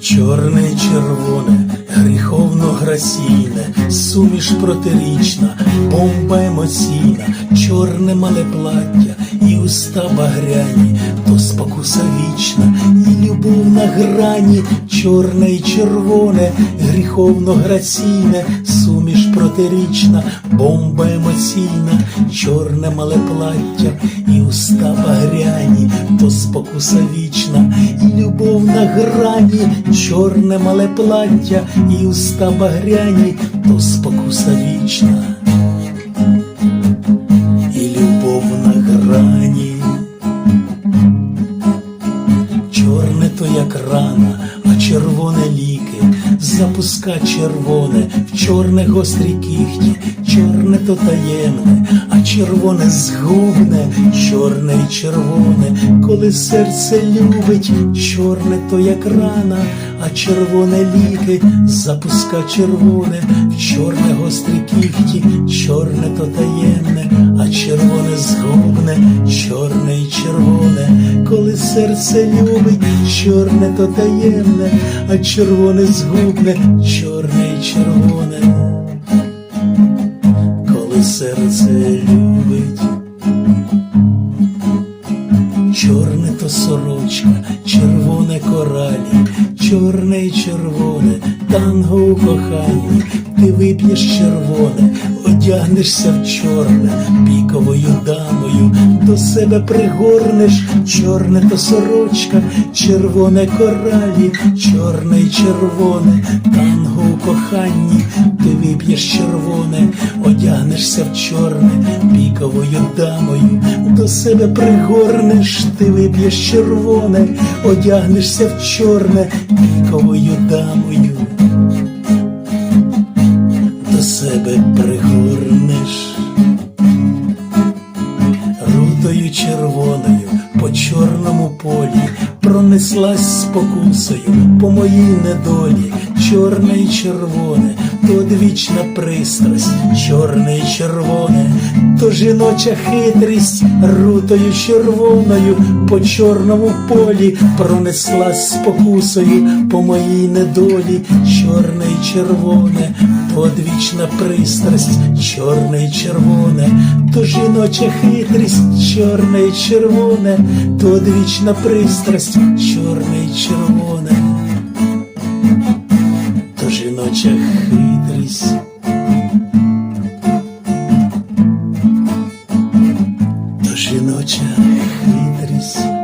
Чорне й червоне, гріховно граційне, суміш протирічна, бомба емоційна, чорне мале плаття і уста багряні, то спокуса вічна, і любов на грані, чорне й червоне, гріховно граційне, суміш протирічна, бомба емоційна, чорне мале плаття і уста багряні, то спокуса вічна, і любов на грані, чорне мале плаття і уста багряні, то спокуса вічна, запуска червоне, в чорне гострі кіхті, чорне то таємне, а червоне згубне, чорне й червоне, коли серце любить, чорне то як рана, а червоне ліки, запуска червоне, в чорне гострі кіхті, чорне то таємне, червоне згубне, чорне й червоне, коли серце любить, чорне то таємне, а червоне згубне, чорне й червоне, коли серце любить. Чорне то сорочка, червоне коралі, чорне й червоне, танго у коханні, ти вип'єш червоне, одягнешся в чорне, піковою дамою, до себе пригорнеш, чорне то сорочка, червоне коралі, чорне й червоне, танго у коханні, ти вип'єш червоне, одягнешся в чорне, піковою дамою, до себе пригорнеш, ти вип'єш червоне, одягнешся в чорне, піковою дамою, до себе пригорнеш, червоною по чорному полі пронеслась спокусою по моїй недолі, чорне й червоне, то одвічна пристрасть, чорне й червоне, то жіноча хитрість, рутою червоною по чорному полі пронеслась спокусою по моїй недолі, чорне й червоне, то одвічна пристрасть, чорне й червоне, то жіноча хитрість, чорне й червоне, то одвічна пристрасть, чорне й червоне, жіноча То жіноча хитрість.